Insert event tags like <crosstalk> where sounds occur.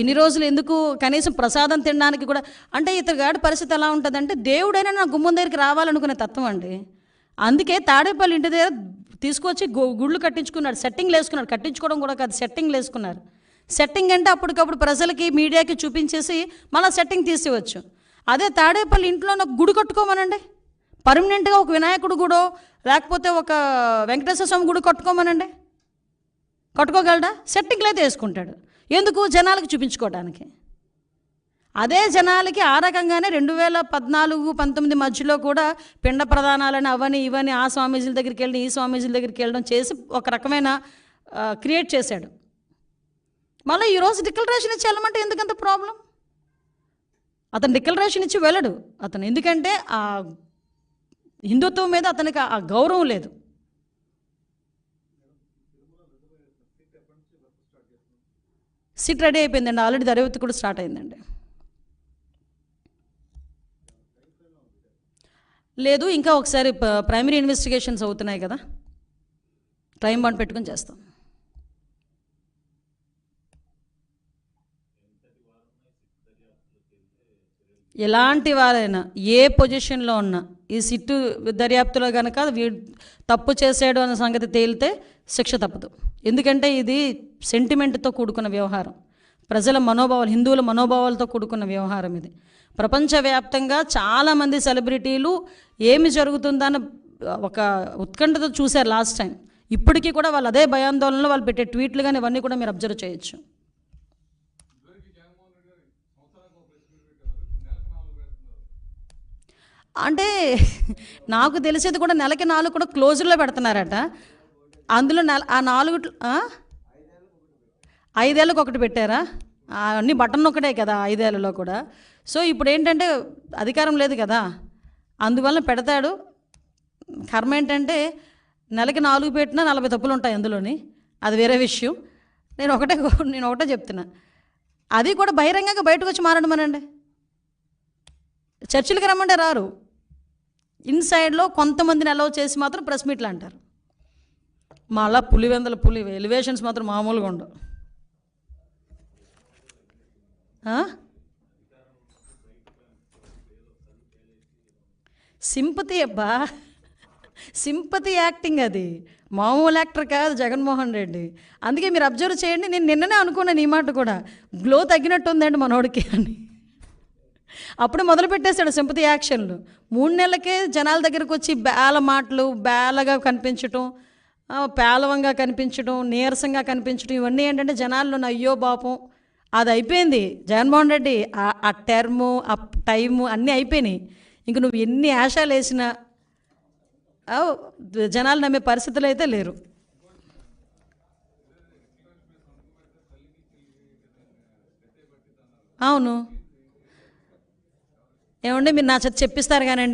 ఇన్ని రోజులు ఎందుకు కనీసం ప్రసాదం తినడానికి కూడా అంటే ఇతని గాడి పరిస్థితి ఎలా ఉంటుందంటే దేవుడైనా నా గుమ్మం దగ్గరికి రావాలనుకునే తత్వం అండి. అందుకే తాడేపల్లి ఇంటి దగ్గర తీసుకొచ్చి గుళ్ళు కట్టించుకున్నాడు సెట్టింగ్లు వేసుకున్నాడు. కట్టించుకోవడం కూడా కాదు సెట్టింగ్లు వేసుకున్నారు. సెట్టింగ్ అంటే అప్పటికప్పుడు ప్రజలకి మీడియాకి చూపించేసి మళ్ళీ సెట్టింగ్ తీసేవచ్చు అదే తాడేపల్లి ఇంట్లో నాకు గుడి కట్టుకోమనండి. పర్మనెంట్గా ఒక వినాయకుడు గుడో లేకపోతే ఒక వెంకటేశ్వర స్వామి గుడి కట్టుకోమనండి. కట్టుకోగలడా? సెట్టింగ్లు అయితే వేసుకుంటాడు. ఎందుకు జనాలకు చూపించుకోవడానికి? అదే జనాలకి ఆ రకంగానే రెండు వేల పద్నాలుగు పంతొమ్మిది మధ్యలో కూడా పిండ ప్రధానాలని అవని ఇవని ఆ స్వామీజీల దగ్గరికి వెళ్ళి ఈ స్వామీజీల దగ్గరికి వెళ్ళడం చేసి ఒక రకమైన క్రియేట్ చేశాడు. మళ్ళీ ఈరోజు డిక్లరేషన్ ఇచ్చి వెళ్ళమంటే ఎందుకంత ప్రాబ్లం? అతను డిక్లరేషన్ ఇచ్చి వెళ్ళడు. అతను ఎందుకంటే ఆ హిందుత్వం మీద అతనికి ఆ గౌరవం లేదు. సిట్ రెడీ అయిపోయిందండి. ఆల్రెడీ దర్యాప్తు కూడా స్టార్ట్ అయిందండి. లేదు ఇంకా ఒకసారి ప్రైమరీ ఇన్వెస్టిగేషన్స్ అవుతున్నాయి కదా. టైం బాండ్ పెట్టుకొని చేస్తాం. ఎలాంటి వారైనా ఏ పొజిషన్లో ఉన్నా ఈ సిట్టు దర్యాప్తులో కనుక వీ తప్పు చేసాడు అన్న సంగతి తేలితే శిక్ష తప్పదు. ఎందుకంటే ఇది సెంటిమెంట్తో కూడుకున్న వ్యవహారం. ప్రజల మనోభావాలు హిందువుల మనోభావాలతో కూడుకున్న వ్యవహారం ఇది. ప్రపంచవ్యాప్తంగా చాలామంది సెలబ్రిటీలు ఏమి జరుగుతుందని ఒక ఉత్కంఠతో చూశారు లాస్ట్ టైం. ఇప్పటికీ కూడా వాళ్ళు అదే భయాందోళనలో వాళ్ళు పెట్టే ట్వీట్లు కానీ ఇవన్నీ కూడా మీరు అబ్జర్వ్ చేయొచ్చు. అంటే <laughs> నాకు తెలిసేది కూడా నెలకి నాలుగు కూడా క్లోజర్లో పెడుతున్నారట. అందులో నెల ఆ నాలుగు ఐదేళ్ళకి ఒకటి పెట్టారా? ఆ, అన్ని బటన్ ఒకటే కదా ఐదేళ్ళలో కూడా. సో ఇప్పుడు ఏంటంటే అధికారం లేదు కదా. అందువల్ల పెడతాడు. కర్మ ఏంటంటే నెలకి నాలుగు పెట్టినా నలభై తప్పులు ఉంటాయి అందులోని. అది వేరే విషయం. నేను ఒకటే నేను ఒకటే చెప్తున్నా. అది కూడా బహిరంగంగా బయటకు వచ్చి మారడమనండి? చర్చిలకి రమ్మంటే రారు. ఇన్సైడ్లో కొంతమందిని అలౌ చేసి మాత్రం ప్రెస్ మీట్లు అంటారు. మళ్ళా పులివెందల పులి ఎలివేషన్స్ మాత్రం మామూలుగా ఉండవు. సింపతి అబ్బా. సింపతి యాక్టింగ్ అది. మామూలు యాక్టర్ కాదు జగన్మోహన్ రెడ్డి. అందుకే మీరు అబ్జర్వ్ చేయండి నేను నిన్ననే అనుకున్నాను ఈ మాట కూడా. గ్లో తగ్గినట్టు ఉందండి మనోడికి అని. అప్పుడు మొదలు పెట్టేశాడు సింపతి యాక్షన్లు. మూడు నెలలకే జనాల దగ్గరకు వచ్చి బేల మాటలు బేలగా కనిపించటం పేలవంగా కనిపించడం నీరసంగా కనిపించడం ఇవన్నీ ఏంటంటే జనాల్లో అయ్యో పాపం అది అయిపోయింది. జగన్మోహన్ రెడ్డి ఆ- ఆ టర్ము ఆ టైము అన్నీ అయిపోయినాయి. ఇంక నువ్వు ఎన్ని ఆశాలు వేసినా జనాలు నమ్మే పరిస్థితులు అయితే లేరు. అవును. ఏమండి మీరు నా చేత చెప్పిస్తారు కానండి.